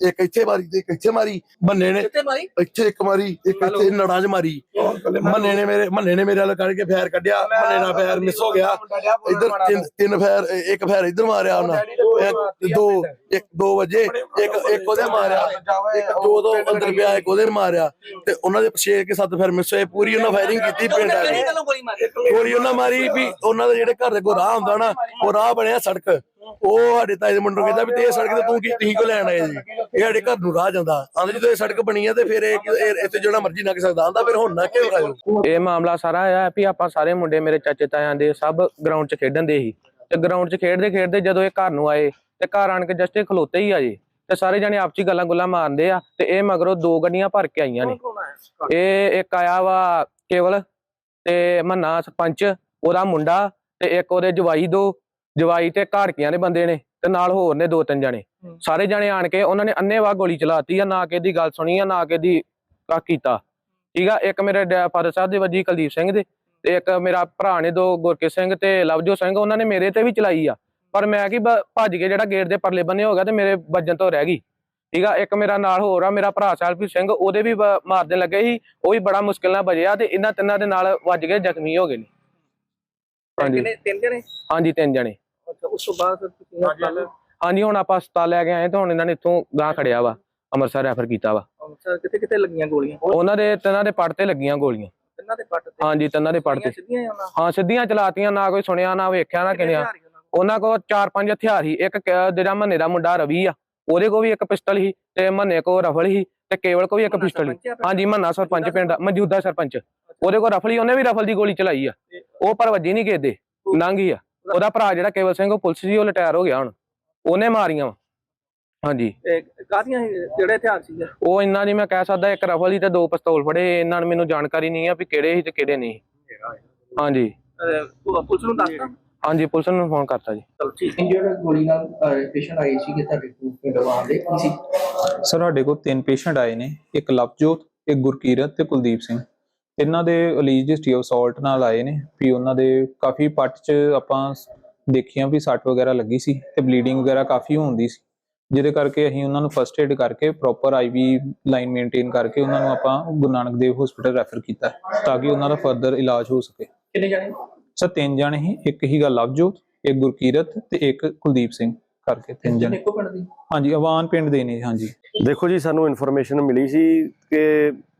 ਇੱਕ ਇੱਥੇ ਮਾਰੀ ਤੇ ਇੱਕ ਇੱਥੇ ਮਾਰੀ। ਮੰਨੇ ਨੇ ਕਿੱਥੇ ਮਾਰੀ? ਇੱਥੇ ਇੱਕ ਮਾਰੀ ਇੱਕ ਇੱਥੇ ਨੜਾਂ 'ਚ ਮਾਰੀ। ਮੰਨੇ ਨੇ ਮੇਰੇ ਮੰਨੇ ਨੇ ਮੇਰੇ ਵੱਲ ਕਰਕੇ ਫੈਰ ਕੱਢਿਆ ਮੰਨੇ ਨਾਲ ਫੈਰ ਮਿਸ ਹੋ ਗਿਆ। ਇੱਧਰ ਤਿੰਨ ਤਿੰਨ ਫੈਰ ਇੱਕ ਫੈਰ ਇੱਧਰ ਮਾਰਿਆ ਉਹਨਾਂ। ਇੱਕ ਦੋ ਇੱਕ ਦੋ ਵਜੇ ਇੱਕ ਇੱਕ ਉਹਦੇ ਮਾਰਿਆ। ਇੱਕ ਦੋ ਦੋ ਅੰਦਰ ਪਿਆ ਇੱਕ ਉਹਦੇ ਮਾਰਿਆ। ਤੇ ਉਹਨਾਂ ਦੇ ਛੇ ਕੇ ਸੱਤ ਫੈਰ ਮਿਸ ਹੋਏ ਪੂਰੀ ਉਹਨਾਂ ਫਾਇਰਿੰਗ ਕੀਤੀ ਪਿੰਡ ਮਾਰੀ ਗੋਲੀ ਉਹਨਾਂ ਮਾਰੀ ਵੀ ਉਹਨਾਂ ਦੇ ਜਿਹੜੇ ਘਰ ਦੇ ਕੋ ਰਾਹ ਹੁੰਦਾ ਨਾ ਉਹ ਰਾਹ ਬਣਿਆ ਸੜਕ। ਉਹ ਸਾਡੇ ਤਾਏ ਦੇ ਮੁੰਡੇ ਨੂੰ ਕਹਿੰਦਾ ਵੀ ਤੇ ਇਹ ਸੜਕ ਤੇ ਤੂੰ ਕੀ ਤੁਸੀਂ ਕੋ ਲੈਣ ਆਏ ਜੀ? ਇਹ ਸਾਡੇ ਘਰ ਨੂੰ ਰਾਹ ਜਾਂਦਾ। ਆਂਦੇ ਜਦੋਂ ਇਹ ਸੜਕ ਬਣੀ ਆ ਤੇ ਫਿਰ ਇਹ ਇਹ- ਇੱਥੇ ਜਿਹੜਾ ਮਰਜ਼ੀ ਲੰਘ ਸਕਦਾ। ਆਂਦਾ ਫਿਰ ਹੁਣ ਨਾ ਕਿਉਂ ਆਇਓ ਇਹ ਮਾਮਲਾ ਸਾਰਾ ਆ ਵੀ ਆਪਾਂ ਸਾਰੇ ਮੁੰਡੇ ਮੇਰੇ ਚਾਚੇ ਤਾਇਆਂ ਦੇ ਸਭ ਗਰਾਊਂਡ 'ਚ ਖੇਡਣ ਦੇ ਸੀ। ਤੇ ਗਰਾਊਂਡ 'ਚ ਖੇਡਦੇ ਖੇਡਦੇ ਜਦੋਂ ਇਹ ਘਰ ਨੂੰ ਆਏ ਤੇ ਘਰ ਆਣ ਕੇ ਜਸਟ ਇਹ ਖਲੋਤੇ ਹੀ ਆ ਜੀ। ਤੇ ਸਾਰੇ ਜਾਣੇ ਜਣੇ ਚ ਗੱਲਾਂ ਗੁੱਲਾਂ ਮਾਰਦੇ ਆ ਤੇ ਇਹ ਮਗਰੋਂ ਦੋ ਗੱਡੀਆਂ ਭਰ ਕੇ ਆਈਆਂ ਨੇ। ਇਹ ਇੱਕ ਆਇਆ ਵਾ ਕੇਵਲ ਤੇ ਮੰਨਾ ਸਰਪੰਚ, ਉਹਦਾ ਮੁੰਡਾ ਤੇ ਇੱਕ ਉਹਦੇ ਜਵਾਈ ਦੋ। ਜਵਾਈ ਤੇ ਘਾੜਕੀਆਂ ਦੇ ਬੰਦੇ ਨੇ ਤੇ ਨਾਲ ਹੋਰ ਨੇ ਦੋ ਤਿੰਨ ਜਣੇ। ਸਾਰੇ ਜਣੇ ਆਣ ਕੇ ਉਹਨਾਂ ਨੇ ਅੰਨੇਵਾਹ ਗੋਲੀ ਚਲਾਤੀ ਆ ਨਾ ਕਿ ਦੀ ਗੱਲ ਸੁਣੀ ਆ ਨਾ ਕਿ ਦੀ ਕਾ ਕੀਤਾ। ਠੀਕ ਆ ਇੱਕ ਮੇਰੇ ਫਾਦਰ ਸਾਹਿਬ ਦੇ ਵੱਜੀ ਕੁਲਦੀਪ ਸਿੰਘ ਦੇ ਤੇ ਇੱਕ ਮੇਰਾ ਭਰਾ ਨੇ ਦੋ ਗੁਰਕੇ ਸਿੰਘ ਤੇ ਲਵਜੋ ਸਿੰਘ ਉਹਨਾਂ ਨੇ ਮੇਰੇ ਤੇ ਵੀ ਚਲਾਈ ਆ। ਪਰ ਮੈਂ ਕੀ ਭੱਜ ਕੇ ਜਿਹੜਾ ਗੇਟ ਦੇ ਪਰਲੇ ਬੰਨੇ ਹੋ ਗਿਆ ਤੇ ਮੇਰੇ ਵੱਜਣ ਤੋਂ ਰਹਿ ਗਈ। ਠੀਕ ਆ ਇੱਕ ਮੇਰਾ ਨਾਲ ਹੋਰ ਆ ਮੇਰਾ ਭਰਾ ਸੈਲਫੀ ਸਿੰਘ ਉਹਦੇ ਵੀ ਮਾਰਦੇ ਲੱਗੇ ਸੀ ਉਹ ਵੀ ਬੜਾ ਮੁਸ਼ਕਿਲ ਨਾਲ ਬਜਿਆ ਤੇ ਇਹਨਾਂ ਤਿੰਨਾਂ ਦੇ ਨਾਲ ਵੱਜ ਕੇ ਜ਼ਖਮੀ ਹੋ ਗਏ ਨੇ। ਹਾਂਜੀ। ਤਿੰਨ ਜਣੇ? ਹਾਂਜੀ ਤਿੰਨ ਜਣੇ। ਅੱਛਾ ਉਸ ਤੋਂ ਬਾਅਦ ਫਿਰ ਤੁਸੀਂ ਹਸਪਤਾਲ ਹਾਂਜੀ ਹੁਣ ਆਪਾਂ ਹਸਪਤਾਲ ਲੈ ਕੇ ਆਏ ਤੇ ਹੁਣ ਇਹਨਾਂ ਨੇ ਇੱਥੋਂ ਗਾਂ ਖੜਿਆ ਵਾ ਅੰਮ੍ਰਿਤਸਰ ਰੈਫਰ ਕੀਤਾ ਵਾ। ਅੰਮ੍ਰਿਤਸਰ ਕਿੱਥੇ ਕਿੱਥੇ ਲੱਗੀਆਂ ਗੋਲੀਆਂ? ਉਹਨਾਂ ਦੇ ਤਿੰਨਾਂ ਦੇ ਪੱਟ ਤੇ ਲੱਗੀਆਂ ਗੋਲੀਆਂ। ਤਿੰਨਾਂ ਦੇ ਪੱਟ ਤੇ? ਹਾਂਜੀ ਤਿੰਨਾਂ ਦੇ ਪੱਟ ਤੇ। ਸਿੱਧੀਆਂ ਹੀ ਹਾਂ ਸਿੱਧੀਆਂ ਚਲਾਤੀਆਂ ਨਾ ਕੋਈ ਸੁਣਿਆ ਨਾ ਵੇਖਿਆ ਨਾ ਹੀ ਉਹਨਾਂ ਕੋਲ। ਚਾਰ ਪੰਜ ਹਥਿਆਰ ਸੀ। ਇੱਕ ਜਿਹੜਾ ਮੰਨੇ ਦਾ ਮੁੰਡਾ ਰਵੀ ਆ ਉਹਦੇ ਕੋਲ ਵੀ ਇੱਕ ਪਿਸਟਲ ਸੀ ਤੇ ਮੰਨੇ ਕੋਲ ਰਫਲ ਸੀ ਤੇ ਕੇਵਲ ਕੋਲ ਵੀ ਇੱਕ ਪਿਸਟਲ ਆਪਣਾ? ਹਾਂਜੀ ਮੰਨਾ ਸਰਪੰਚ ਪਿੰਡ ਦਾ ਮੌਜੂਦਾ ਸਰਪੰਚ। ਉਹਦੇ ਕੋਲ ਰਫਲ ਸੀ ਉਹਨੇ ਵੀ ਰਫਲ ਦੀ ਗੋਲੀ ਚਲਾਈ ਆ। ਉਹ ਪਰ ਵੱਜੀ ਨਹੀਂ ਕਿਸੇ ਦੇ ਲੰਘ ਆ। ਉਹਦਾ ਭਰਾ ਜਿਹੜਾ ਕੇਵਲ ਸਿੰਘ ਉਹ ਪੁਲਿਸ ਸੀ ਉਹ ਰਿਟਾਇਰ ਹੋ ਗਿਆ ਹੁਣ। ਉਹਨੇ ਮਾਰੀਆਂ। ਹਾਂਜੀ। ਕਾਹਦੀਆਂ ਜਿਹੜੇ ਹਥਿਆਰ ਸੀ ਉਹ ਇੰਨਾ ਨਹੀਂ ਮੈਂ ਕਹਿ ਸਕਦਾ ਇੱਕ ਰਫਲ ਸੀ ਤੇ ਦੋ ਪਿਸਤੌਲ ਫੜੇ। ਇਹਨਾਂ ਨੂੰ ਮੈਨੂੰ ਜਾਣਕਾਰੀ ਨਹੀਂ ਆ ਵੀ ਕਿਹੜੇ ਸੀ ਤੇ ਕਿਹੜੇ ਨਹੀਂ ਹਾਂਜੀ। ਪੁਲਿਸ ਨੂੰ ਦੱਸਤਾ ਹਾਂਜੀ ਪੁਲਿਸ ਨੂੰ ਫੋਨ ਕਰਤਾ ਜੀ। ਚਲੋ ਠੀਕ ਇੰਜਰਡ ਗੋਲੀ ਨਾਲ ਪੇਸ਼ੈਂਟ ਆਏ ਸੀ ਕਿ ਤੁਹਾਡੇ ਕੋਲ ਪਿੰਡ ਵਾਲੇ ਕੀ ਸੀ ਸਰ ਸਾਡੇ ਕੋਲ ਤਿੰਨ ਪੇਸ਼ੈਂਟ ਆਏ ਨੇ। ਇੱਕ ਲਵਜੋਤ ਇੱਕ ਗੁਰਕੀਰਤ ਤੇ ਕੁਲਦੀਪ ਸਿੰਘ। ਇਹਨਾਂ ਦੇ ਅਲੀਜ ਹਿਸਟਰੀ ਆਫ ਸਾਲਟ ਨਾਲ ਆਏ ਨੇ ਵੀ ਉਹਨਾਂ ਦੇ ਕਾਫੀ ਪੱਟ 'ਚ ਆਪਾਂ ਦੇਖਿਆ ਵੀ ਸੱਟ ਵਗੈਰਾ ਲੱਗੀ ਸੀ ਤੇ ਬਲੀਡਿੰਗ ਵਗੈਰਾ ਕਾਫੀ ਹੁੰਦੀ ਸੀ। ਜਿਹਦੇ ਕਰਕੇ ਅਸੀਂ ਉਹਨਾਂ ਨੂੰ ਫਰਸਟ ਏਡ ਕਰਕੇ ਪ੍ਰੋਪਰ ਆਈਵੀ ਲਾਈਨ ਮੇਨਟੇਨ ਕਰਕੇ ਉਹਨਾਂ ਨੂੰ ਆਪਾਂ ਗੁਰੂ ਨਾਨਕ ਦੇਵ ਹਸਪੀਟਲ ਰੈਫਰ ਕੀਤਾ ਹੈ, ਤਾਂ ਕਿ ਉਹਨਾਂ ਦਾ ਫਰਦਰ ਇਲਾਜ ਹੋ ਸਕੇ। ਕਿੰਨੇ ਜਾਣੇ? ਸਰ ਤਿੰਨ ਜਣੇ ਸੀ ਇੱਕ ਹੀਗਾ ਲਵਜੋਤ ਇੱਕ ਗੁਰਕੀਰਤ ਤੇ ਇੱਕ ਕੁਲਦੀਪ ਸਿੰਘ ਕਰਕੇ ਤਿੰਨ ਜਣੇ। ਇੱਕੋ ਪਿੰਡ ਦੀ? ਹਾਂਜੀ ਅਵਾਨ ਪਿੰਡ ਦੇ ਨੇ ਹਾਂਜੀ। ਦੇਖੋ ਜੀ ਸਾਨੂੰ ਇਨਫੋਰਮੇਸ਼ਨ ਮਿਲੀ ਸੀ ਕਿ